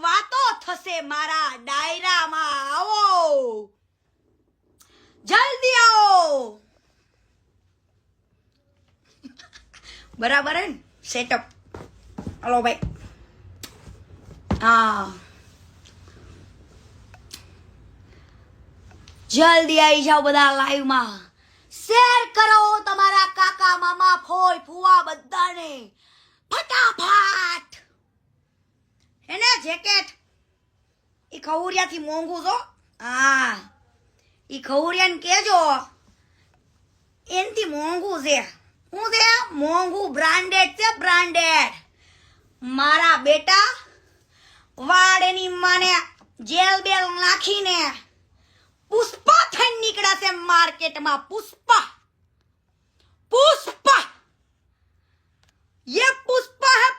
વાતો થશે મારા ડાયરામાં. આવો. જલ્દી આવો. બરાબર હે સેટઅપ હલો ભાઈ. હા. જલ્દી આવી જાઓ બધા લાઈવમાં શેર કરો તમારા કાકા મામા ફોઈ ફુવા બધાને. ફટાફટ. એને જેકેટ. એ ખવડિયાથી મોંઘું છો હા. એ ખવડિયાને કહેજો એનથી મોંઘું છે. હું છે? મોંઘું બ્રાન્ડેડ છે, બ્રાન્ડેડ. મારા બેટા વાડેની માને જેલ બેલ નાખીને પુષ્પા થઈ નીકળ્યા છે માર્કેટમાં. પુષ્પા. પુષ્પા. યે પુષ્પા હે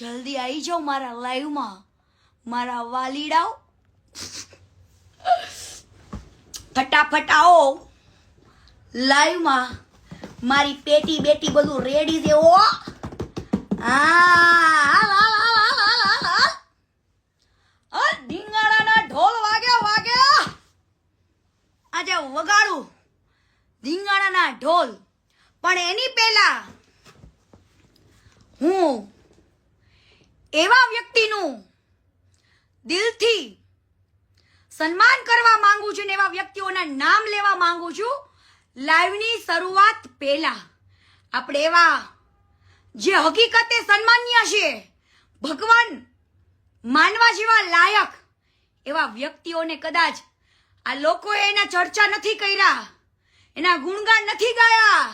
જલ્દી આવી જાઓ મારા લાઈવમાં. મારા વાલીડાઓ. ફટાફટ આવો. લાઈવમાં મારી પેટી બેટી બધું રેડી દેવો ધીંગાણાના ઢોલ વાગ્યા વાગ્યા. આજે વગાડું ધીંગાણાના ઢોલ. પણ એની પહેલા હું એવા વ્યક્તિનું દિલથી સન્માન કરવા માંગુ છું ને એવા વ્યક્તિઓના નામ લેવા માંગુ છું. લાઈવની શરૂઆત પહેલા આપણે એવા જે હકીકતે સન્માન્ય છે, ભગવાન માનવા જેવા લાયક એવા વ્યક્તિઓને કદાચ આ લોકોએ એના ચર્ચા નથી કર્યા, એના ગુણગાન નથી ગાયા,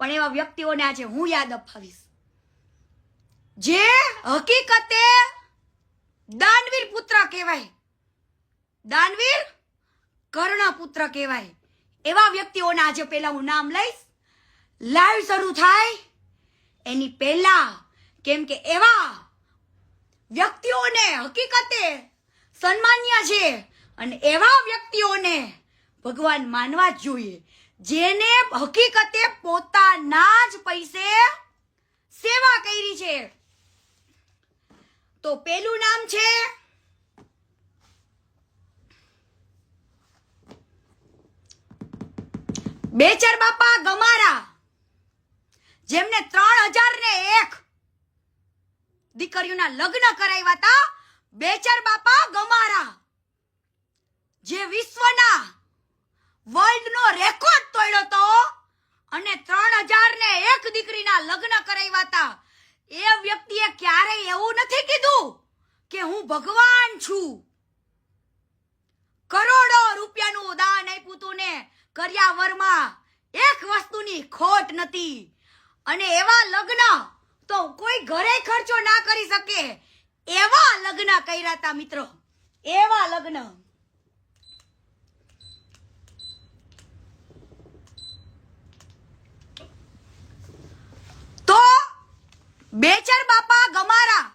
પણ એવા વ્યક્તિઓને આજે હું યાદ અપાવીશ. જે હકીકતે દાનવીર પુત્ર કહેવાય. દાનવીર કર્ણ પુત્ર કહેવાય. એવા વ્યક્તિઓના આજે પહેલા હું નામ લઈશ. લાઈવ શરૂ થાય. એની પહેલા કેમ કે એવા વ્યક્તિઓને હકીકતે સન્માન્ય છે અને એવા વ્યક્તિઓને ભગવાન માનવા જ જોઈએ. જેને હકીકતે પોતાના જ પૈસે સેવા કરી છે. તો પેલું નામ છે? બેચર બાપા ગમારા, જેમને ત્રણ હજાર ને એક દીકરીઓના લગ્ન કરાવ્યા હતા, બેચર બાપા ગમારા, જે વિશ્વના વર્લ્ડનો રેકોર્ડ તોડ્યો હતો અને ત્રણ હજાર ને એક દીકરીના લગ્ન કરાવ્યા હતા. એ વ્યક્તિએ ક્યારેય એવું નથી કીધું કે હું ભગવાન છું. કરોડો રૂપિયાનું દાન આપ્યું તું ને કર્યાવરમાં એક વસ્તુની ખોટ નથી. અને એવા લગ્ન તો કોઈ ઘરે ખર્ચો ના કરી શકે. એવા લગ્ન કર્યા હતા મિત્રો. એવા લગ્ન. તો બેચર બાપા ગમારા.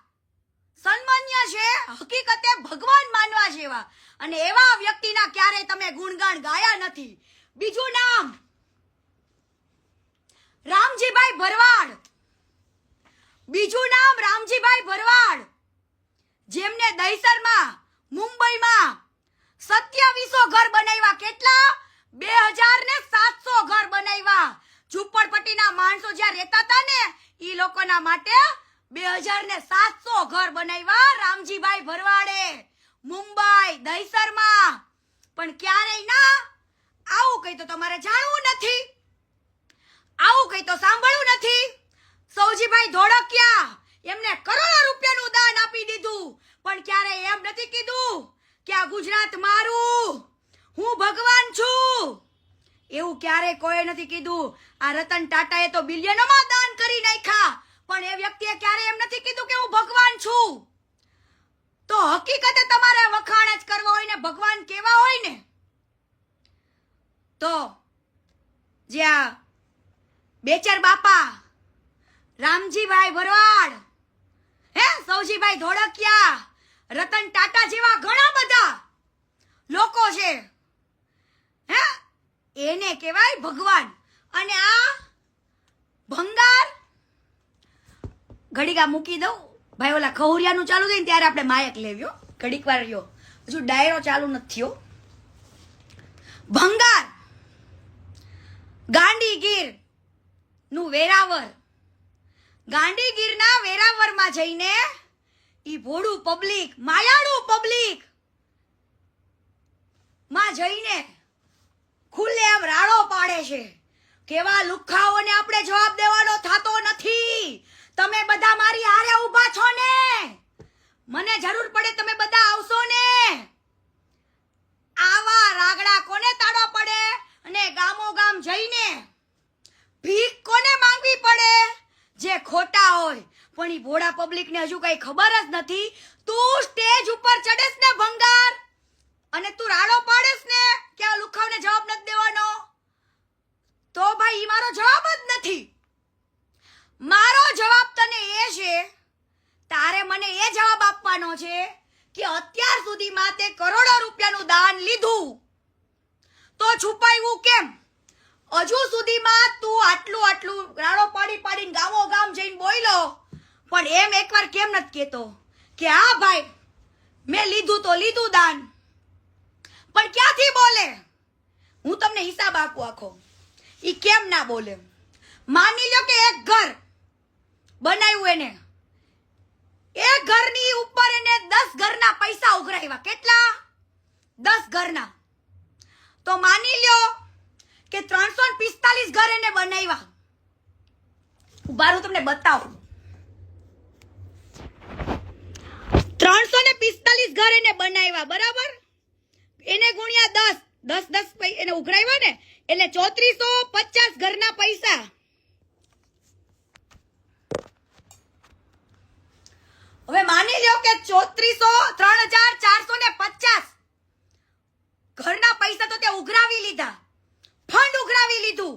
સન્માન્ય છે હકીકતે ભગવાન માનવા જેવા. અને એવા વ્યક્તિના ક્યારે તમે ગુણગાન ગાયા નથી. બીજું નામ રામજીભાઈ ભરવાડ. બીજું નામ રામજીભાઈ ભરવાડ. જેમને દહીસરમાં મુંબઈમાં સત્યાવીસો ઘર બનાવ્યા. કેટલા? બે હજાર ને સાતસો ઘર બનાવ્યા. ઝૂંપડપટ્ટીના માણસો જ્યાં રહેતા હતા ને એ લોકોના માટે બે હજાર ને સાતસો ઘર બનાવ્યા રામજીભાઈ ભરવાડે, મુંબઈ, દહીસરમાં. પણ ક્યારેય ના, આવું કઈ તો તમારે જાણવું નથી. આવું કઈ તો સાંભળવું નથી. સૌજીભાઈ ધોળકિયા, એમને કરોડો રૂપિયાનું દાન આપી દીધું, પણ ક્યારે એમ નથી કીધું કે આ ગુજરાત મારું. હું ભગવાન છું. એવું ક્યારે કોઈ નથી કીધું. આ રતન ટાટાએ તો બિલિયનોમાં દાન કરી નાખ્યા. પણ એ વ્યક્તિએ ક્યારે એમ નથી કીધું કે હું ભગવાન છું. તો હકીકતે તમારે વખાણ જ કરવા હોય ને, ભગવાન કેવા હોય ને? તો જ્યાં બેચર બાપા, રામજીભાઈ ભરવાડ, હે, સૌજીભાઈ ધોળકિયા, રતન ટાટા જેવા ઘણા બધા લોકો છે. હે, એને કહેવાય ભગવાન. અને આ ભંગાર ઘડીક મૂકી દઉં. ભાઈ ઓલા ખહુરિયાનું ચાલુ થઈને ત્યારે આપણે માયક લેવ્યો ઘડીક વાર રહ્યો. હજુ ડાયરો ચાલુ નથી ભંગાર ગાંડીગીરનું વેરાવર ગાંડીગીરના વેરાવરમાં જઈને ઈ ભોળું પબ્લિક માયાળું પબ્લિકમાં જઈને ખુલ્લે આમ રાડો પાડે છે. કેવા લુખાઓને આપણે જવાબ દેવાનો થતો નથી. તમે બધા મારી હારે ઊભા છો ને? મને જરૂર પડે તમે બધા આવશો ને? આવા રાગડા કોને તાળો પડે અને ગામો ગામ જઈને? ભીખ કોને માંગવી પડે? જે ખોટા હોય. પણ એ ભોળા પબ્લિકને હજુ કઈ ખબર જ નથી. તું સ્ટેજ ઉપર ચડેસ ને ભંગાર. અને તું રાડો પાડેસ ને કે આ લુખાવને જવાબ નથી દેવાનો તો ભાઈ ઈ મારો જવાબ જ નથી મારો જવાબ તને એ છે તારે મને એ જવાબ આપવાનો છે કે અત્યાર સુધીમાં તે કરોડો રૂપિયાનું દાન લીધું. તો છુપાયું કેમ? હજુ સુધીમાં તું આટલું આટલું રાડો પાડી પાડીને ગામો ગામ જઈને બોયલો. પણ એમ એકવાર કેમ નથી કહેતો કે હા ભાઈ મેં લીધું તો લીધું દાન. પણ ક્યાંથી બોલે? હું તમને હિસાબ આપું આખો. એ કેમ ના બોલે? માની લો કે એક ઘર બનાવ્યું એને. એક ઘરની ઉપર એને દસ ઘરના પૈસા ઉઘરાવ્યા. કેટલા? દસ ઘરના. તો માની લ્યો કે ત્રણસો પિસ્તાલીસ ઘર એને બનાવ્યા. ઊભા રહો, તમને બતાવું. ત્રણસો ને પિસ્તાલીસ ઘર એને બનાવ્યા બરાબર? એને ગુણ્યા દસ. દસ દસ પૈ- એને ઉઘરાવ્યા ને? એટલે ચોત્રીસો પચાસ ઘરના પૈસા. હવે માની લ્યો કે ચોત્રીસો ત્રણ હજાર ચારસો ને પચાસ. ઘરના પૈસા તો તે ઉઘરાવી લીધા. ફંડ ઉઘરાવી લીધું.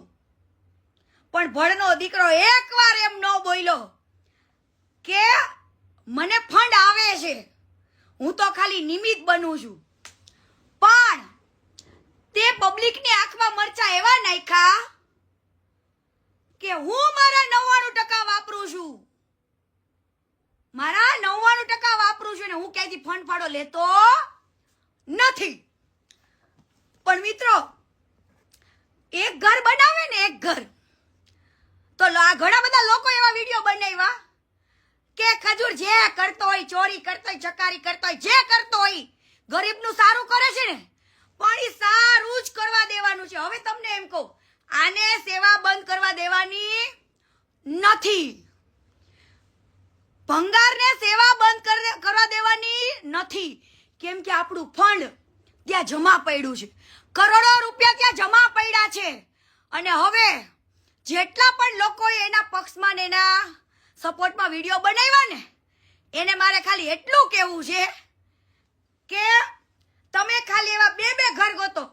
પણ ભણનો દીકરો એકવાર એમ ન બોલ્યો કે મને ફંડ આવે છે. હું તો ખાલી નિમિત્ત બનું છું. પણ તે પબ્લિકની આંખમાં મરચા એવા નાખ્યા કે હું મારા નવ્વાણું ટકા વાપરું છું. મારા નવ્વાણું ટકા વાપરું છું ને હું ક્યાંયથી ફંડ ફાળો લેતો નથી. પણ મિત્રો, એક ઘર બનાવે ને એક ઘર. તો આ ઘણા બધા લોકો એવા વીડિયો બનાવ્યા કે ખજૂર જે કરતો હોય, ચોરી કરતો હોય, ચકારી કરતો હોય, જે કરતો હોય, ગરીબનું સારું કરે છે ને, પણ એ સારું જ કરવા દેવાનું છે. હવે તમને એમ કહું, આને સેવા બંધ કરવા દેવાની નથી. ભંગારને સેવા બંધ કર- કરવા દેવાની નથી. કેમ કે આપણું ફંડ ત્યાં જમા પડ્યું છે. કરોડો રૂપિયા ત્યાં જમા પડ્યા છે. અને હવે જેટલા પણ લોકોએ એના પક્ષમાં ને એના સપોર્ટમાં વીડિયો બનાવ્યા ને, એને મારે ખાલી એટલું કહેવું છે કે તમે ખાલી એવા બે બે ઘર ગોતો.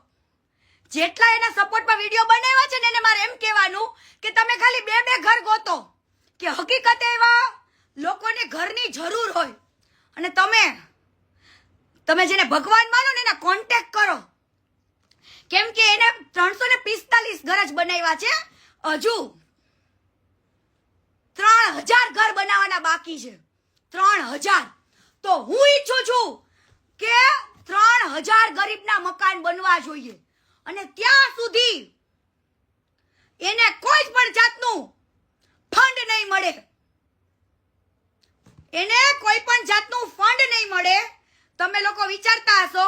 જેટલા એના સપોર્ટમાં વીડિયો બનાવ્યા છે ને એને મારે એમ કહેવાનું કે તમે ખાલી બે બે ઘર ગોતો. કે હકીકતે એવા લોકોને ઘરની જરૂર હોય. અને તમે તમે જેને ભગવાન માનો ને એના કોન્ટેક કરો. કેમ કે એને ત્રણસો ને પિસ્તાલીસ ઘર જ બનાવ્યા છે. હજુ ત્રણ હજાર ઘર બનાવવાના બાકી છે. ત્રણ હજાર. તો હું ઈચ્છું છું કે ત્રણ હજાર ગરીબના મકાન બનવા જોઈએ. અને ત્યાં સુધી એને કોઈ પણ જાતનું ફંડ નહીં મળે. એને કોઈ પણ જાતનું ફંડ નહીં મળે. તમે લોકો વિચારતા હશો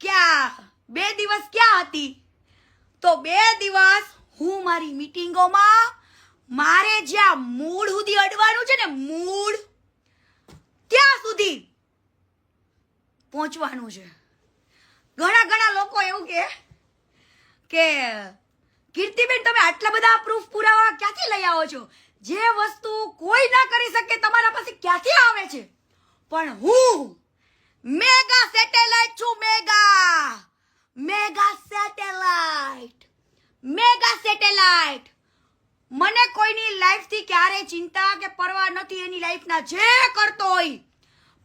કે આ બે દિવસ ક્યાં હતી? તો બે દિવસ હું મારી મીટિંગોમાં મારે જ્યાં મૂળ સુધી અડવાનું છે ને, મૂળ ત્યાં સુધી પહોંચવાનું છે. ઘણા ઘણા લોકો એવું કે કે કીર્તિબેન, તમે આટલા બધા પ્રૂફ પુરાવા ક્યાંથી લઈ આવો છો? જે વસ્તુ કોઈ ના કરી શકે તમારા પાસે ક્યાંથી આવે છે? પણ હું મેગા સેટેલાઇટ છું, mega. Mega satellite. Mega satellite. મને કોઈની લાઈફથી ક્યારે ચિંતા કે પરવા નથી એની લાઈફના જે કરતો હોય.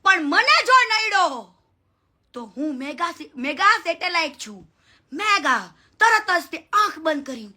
પણ મને જો નડ્યો તો હું મેગા મેગા સેટેલાઇટ છું. મેગા, તરત જ તે આંખ બંધ કરીને